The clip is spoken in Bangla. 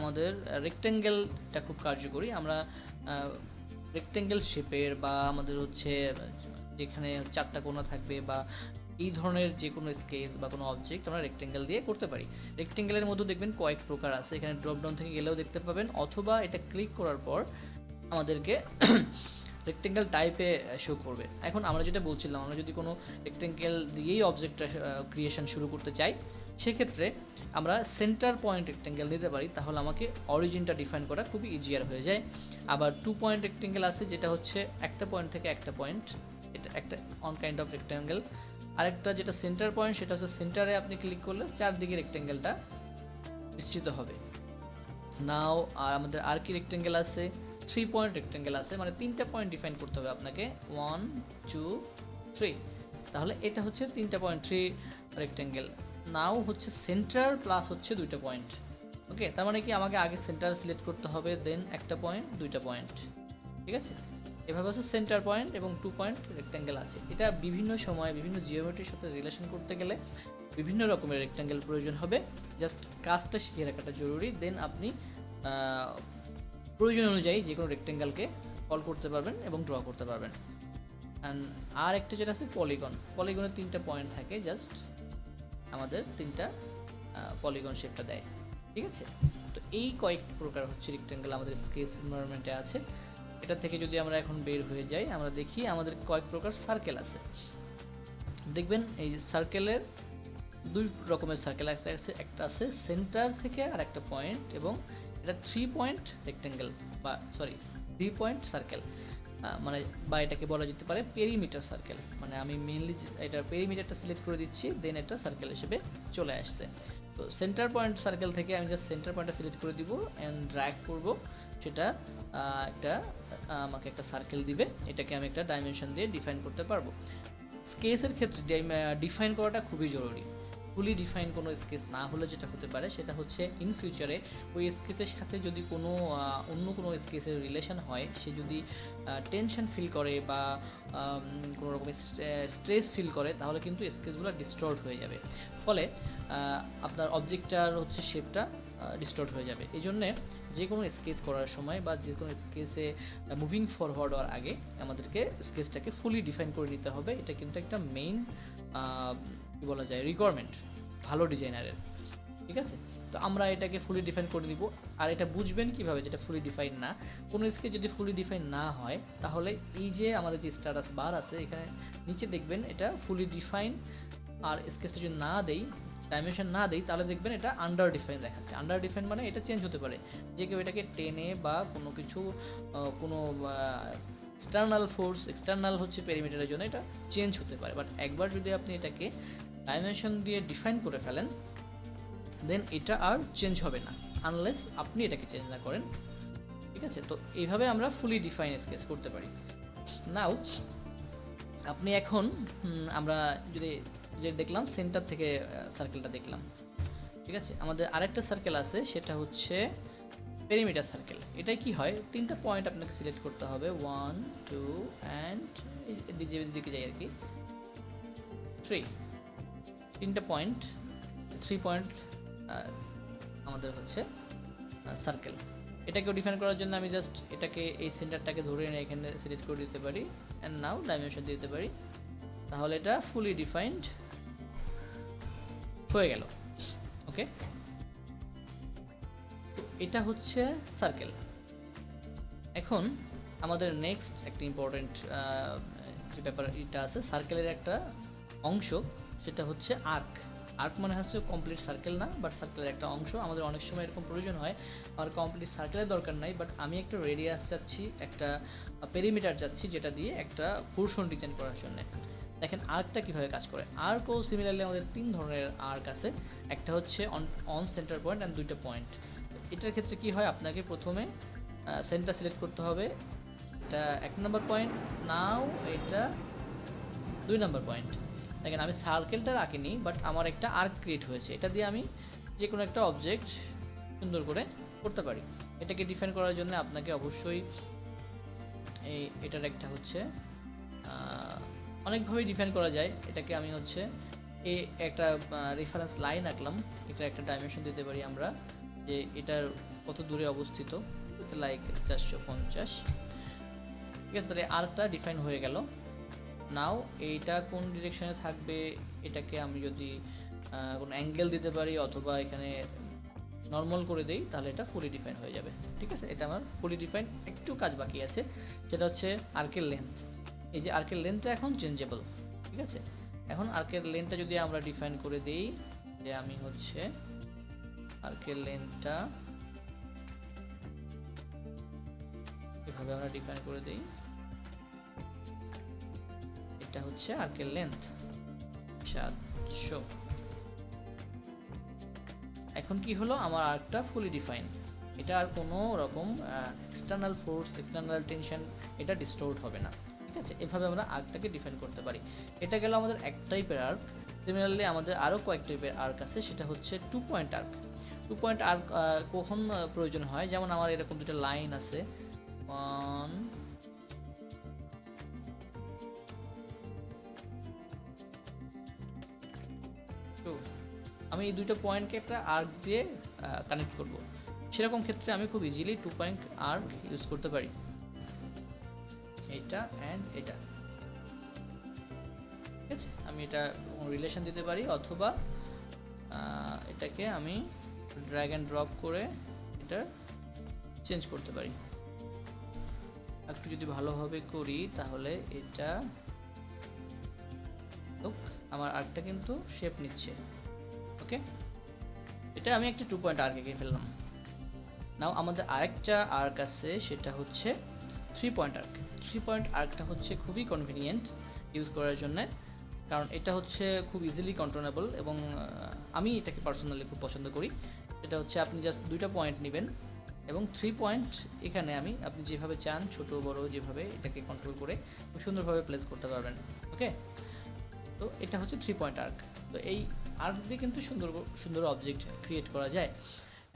আমাদের রেক্টেঙ্গেলটা খুব কার্যকরী। আমরা রেক্টেঙ্গেল শেপের বা আমাদের হচ্ছে, যেখানে চারটা কোনা থাকবে বা এই ধরনের যে কোনো স্কেচ বা কোনো অবজেক্ট আমরা রেক্টেঙ্গেল দিয়ে করতে পারি। রেক্টেঙ্গেলের মধ্যে দেখবেন কয়েক প্রকার আছে। এখানে ড্রপডাউন থেকে গেলেও দেখতে পাবেন অথবা এটা ক্লিক করার পর আমাদেরকে রেক্টেঙ্গেল টাইপে শো করবে। এখন আমরা যেটা বলছিলাম, আমরা যদি কোনো রেক্টেঙ্গেল দিয়েই অবজেক্টটা ক্রিয়েশন শুরু করতে চাই সেক্ষেত্রে আমরা সেন্টার পয়েন্ট রেক্টেঙ্গেল নিতে পারি, তাহলে আমাকে অরিজিনটা ডিফাইন করা খুবই ইজিয়ার হয়ে যায়। আবার টু পয়েন্ট রেক্টেঙ্গেল আছে, যেটা হচ্ছে একটা পয়েন্ট থেকে একটা পয়েন্ট এটা একটা অন কাইন্ড অফ রেক্টেঙ্গেল আরেকটা যেটা সেন্টার পয়েন্ট সেটা হচ্ছে সেন্টারে আপনি ক্লিক করলে চারদিকে রেক্টেঙ্গেলটা বিস্তৃত হবে। নাও আর আমাদের আর কি রেক্টেঙ্গেল আছে? থ্রি পয়েন্ট রেক্টেঙ্গেল আছে মানে তিনটা পয়েন্ট ডিফাইন করতে হবে আপনাকে। ওয়ান টু থ্রি তাহলে এটা হচ্ছে তিনটা পয়েন্ট থ্রি রেক্টেঙ্গেল নাও হচ্ছে সেন্টার প্লাস হচ্ছে দুইটা পয়েন্ট ওকে তার মানে কি আমাকে আগে সেন্টার সিলেক্ট করতে হবে দেন একটা পয়েন্ট দুইটা পয়েন্ট ঠিক আছে? এভাবে হচ্ছে সেন্টার পয়েন্ট এবং টু পয়েন্ট রেক্ট্যাঙ্গেল আছে। এটা বিভিন্ন সময় বিভিন্ন জিওমেট্রির সাথে রিলেশন করতে গেলে বিভিন্ন রকমের রেক্ট্যাঙ্গেল প্রয়োজন হবে। জাস্ট কাজটা শিখে রাখাটা জরুরি। দেন আপনি প্রয়োজন অনুযায়ী যে কোনো রেক্ট্যাঙ্গেলকে কল করতে পারবেন এবং ড্র করতে পারবেন। অ্যান্ড আর একটা যেটা আছে পলিগন পলিগনের তিনটা পয়েন্ট থাকে। জাস্ট আমাদের তিনটা পলিগন শেপটা দেয়। ঠিক আছে? তো এই কয়েক প্রকার হচ্ছে রেক্ট্যাঙ্গেল আমাদের স্কেচ এনভায়রনমেন্টে আছে। এটা থেকে যদি আমরা এখন বের হয়ে যাই, আমরা দেখি আমাদের কয়েক প্রকার সার্কেল আছে। দেখবেন এই সার্কেলের দুই রকমের সার্কেল আছে একটা আছে সেন্টার থেকে আর একটা পয়েন্ট এবং এটা থ্রি পয়েন্ট রেক্টেঙ্গেল বা সরি থ্রি পয়েন্ট সার্কেল মানে বা এটাকে বলা যেতে পারে পেরিমিটার সার্কেল মানে আমি মেনলি এটা পেরিমিটারটা সিলেক্ট করে দিচ্ছি দেন এটা সার্কেল হিসেবে চলে আসছে। তো সেন্টার পয়েন্ট সার্কেল থেকে আমি জাস্ট সেন্টার পয়েন্টটা সিলেক্ট করে দিব অ্যান্ড ড্র্যাগ করব। সেটা একটা আমাকে একটা সার্কেল দিবে। এটাকে আমি একটা ডাইমেনশন দিয়ে ডিফাইন করতে পারব। স্কেচের ক্ষেত্রে ডিফাইন করাটা খুবই জরুরি। ফুলি ডিফাইন কোনো স্কেচ না হলে যেটা হতে পারে, সেটা হচ্ছে ইন ফিউচারে ওই স্কেচের সাথে যদি কোনো অন্য কোনো স্কেচের রিলেশন হয়, সে যদি টেনশন ফিল করে বা কোনো রকমের স্ট্রেস ফিল করে, তাহলে কিন্তু স্কেচগুলো ডিস্টর্ট হয়ে যাবে। ফলে আপনার অবজেক্টটার হচ্ছে শেপটা ডিস্টর্ট হয়ে যাবে। এই জন্যে যে কোনো স্কেচ করার সময় বা যে কোনো স্কেচে মুভিং ফরওয়ার্ড হওয়ার আগে আমাদেরকে স্কেচটাকে ফুলি ডিফাইন করে নিতে হবে। এটা কিন্তু একটা মেইন কী বলা যায় রিকোয়ারমেন্ট ভালো ডিজাইনারের ঠিক আছে? তো আমরা এটাকে ফুলি ডিফাইন করে দিব। আর এটা বুঝবেন কীভাবে যেটা ফুলি ডিফাইন না? কোনো স্কেচ যদি ফুলি ডিফাইন না হয়, তাহলে এই যে আমাদের যে স্ট্যাটাস বার আছে, এখানে নিচে দেখবেন এটা ফুলি ডিফাইন আর স্কেচটা যদি না দেই ডাইমেনশন না দিই, তাহলে দেখবেন এটা আন্ডার ডিফাইন দেখাচ্ছে। আন্ডার ডিফাইন মানে এটা চেঞ্জ হতে পারে। যে কেউ এটাকে টেনে বা কোনো কিছু কোনো এক্সটার্নাল ফোর্স এক্সটার্নাল হচ্ছে পেরিমিটারের জন্য এটা চেঞ্জ হতে পারে। বাট একবার যদি আপনি এটাকে ডাইমেনশন দিয়ে ডিফাইন করে ফেলেন দেন এটা আর চেঞ্জ হবে না আনলেস আপনি এটাকে চেঞ্জ না করেন। ঠিক আছে? তো এইভাবে আমরা ফুলি ডিফাইন স্কেচ করতে পারি। নাও আপনি এখন আমরা যদি, যে দেখলাম সেন্টার থেকে সার্কেলটা দেখলাম। ঠিক আছে? আমাদের আরেকটা সার্কেল আছে, সেটা হচ্ছে পেরিমিটার সার্কেল এটাই কি হয়? তিনটা পয়েন্ট আপনাকে সিলেক্ট করতে হবে। ওয়ান টু অ্যান্ড দিকে যাই আর কি। থ্রি তিনটা পয়েন্ট থ্রি পয়েন্ট আমাদের হচ্ছে সার্কেল এটাকেও ডিফাইন করার জন্য আমি জাস্ট এটাকে এই সেন্টারটাকে ধরে এনে এখানে সিলেক্ট করে দিতে পারি। অ্যান্ড নাও ডাইমেনশন দিতে পারি। তাহলে এটা ফুলি ডিফাইন্ড হয়ে গেল। ওকে এটা হচ্ছে সার্কেল এখন আমাদের নেক্সট একটা ইম্পর্টেন্ট যে ব্যাপার এটা আছে সার্কেলের একটা অংশ, সেটা হচ্ছে আর্ক আর্ক মানে হচ্ছে কমপ্লিট সার্কেল না বাট সার্কেলের একটা অংশ। আমাদের অনেক সময় এরকম প্রয়োজন হয়, আর কমপ্লিট সার্কেলের দরকার নাই বাট আমি একটা রেডিয়াস চাচ্ছি একটা পেরিমিটার চাচ্ছি যেটা দিয়ে একটা পোর্শন ডিজাইন করার জন্য। দেখেন আর্কটা কীভাবে কাজ করে। আর্কও সিমিলারলি আমাদের তিন ধরনের আর্ক আছে। একটা হচ্ছে on on center point and দুইটা পয়েন্ট এটার ক্ষেত্রে কি হয়? আপনাকে প্রথমে সেন্টার সিলেক্ট করতে হবে। এটা এক নম্বর পয়েন্ট নাও এটা দুই নম্বর পয়েন্ট দেখেন, আমি সার্কেলটা রাখিনি বাট আমার একটা আর্ক ক্রিয়েট হয়েছে। এটা দিয়ে আমি যে কোনো একটা অবজেক্ট সুন্দর করে করতে পারি। এটাকে ডিফাইন করার জন্য আপনাকে অবশ্যই এই, এটার একটা হচ্ছে অনেকভাবেই ডিফাইন করা যায়। এটাকে আমি হচ্ছে এই একটা রেফারেন্স লাইন আঁকলাম। এটা একটা ডাইমেনশন দিতে পারি আমরা। যে এটার কত দূরে অবস্থিত? লাইক চারশো পঞ্চাশ। ঠিক আছে, তাহলে আর্কটা ডিফাইন হয়ে গেল। নাও এইটা কোন ডিরেকশনে থাকবে? এটাকে আমি যদি কোনো অ্যাঙ্গেল দিতে পারি অথবা এখানে নর্মাল করে দেই, তাহলে এটা ফুলি ডিফাইন হয়ে যাবে। ঠিক আছে, এটা আমার ফুলি ডিফাইন একটু কাজ বাকি আছে। সেটা হচ্ছে আর্কের লেন্থ এই যে আর্কের লেন্থটা এখন চেঞ্জেবল ঠিক আছে? এখন আর্কের লেন্থটা যদি আমরা ডিফাইন করে দেই, যে আমি হচ্ছে আর্কের লেন্থটা এভাবে আমরা ডিফাইন করে দেই। এটা হচ্ছে আর্কের লেন্থ সাতশো। এখন কি হলো? আমার আর্কটা ফুলি ডিফাইন এটা আর কোনো রকম এক্সটার্নাল ফোর্স এক্সটার্নাল টেনশন এটা ডিস্টোর্ড হবে না। ঠিক আছে? এভাবে আমরা আর্কটাকে ডিফাইন করতে পারি। এটা গেল আমাদের এক টাইপের আর্ক সিমিলারলি আমাদের আরও কয়েক টাইপের আর্ক আছে। সেটা হচ্ছে two point arc two point arc কখন প্রয়োজন হয়? যেমন আমার এরকম দুটো লাইন আছে। আমি এই দুটো পয়েন্টকে একটা আর্ক দিয়ে কানেক্ট করব। সেরকম ক্ষেত্রে আমি খুব easily two point arc use করতে পারি। এটা অ্যান্ড এটা। ঠিক আছে? আমি এটা রিলেশন দিতে পারি, অথবা এটাকে আমি ড্র্যাগ অ্যান্ড ড্রপ করে এটা চেঞ্জ করতে পারি। একটু যদি ভালোভাবে করি তাহলে এটা আমার আর্কটা কিন্তু শেপ নিচ্ছে। ওকে এটা আমি একটা টু পয়েন্ট আর্ক এঁকে ফেললাম। নাও আমাদের আরেকটা আর্ক আছে, সেটা হচ্ছে three point arc three point আর্কটা হচ্ছে খুবই কনভিনিয়েন্ট ইউজ করার জন্য। কারণ এটা হচ্ছে খুব ইজিলি কন্ট্রোলেবল এবং আমি এটাকে পার্সোনালি খুব পছন্দ করি। এটা হচ্ছে আপনি জাস্ট দুইটা পয়েন্ট নেবেন এবং থ্রি পয়েন্ট এখানে আমি, আপনি যেভাবে চান, ছোট, বড়, যেভাবে এটাকে কন্ট্রোল করে সুন্দরভাবে প্লেস করতে পারবেন ওকে তো এটা হচ্ছে থ্রি পয়েন্ট আর্ক তো এই আর্ক দিয়ে কিন্তু সুন্দর সুন্দর অবজেক্ট ক্রিয়েট করা যায়।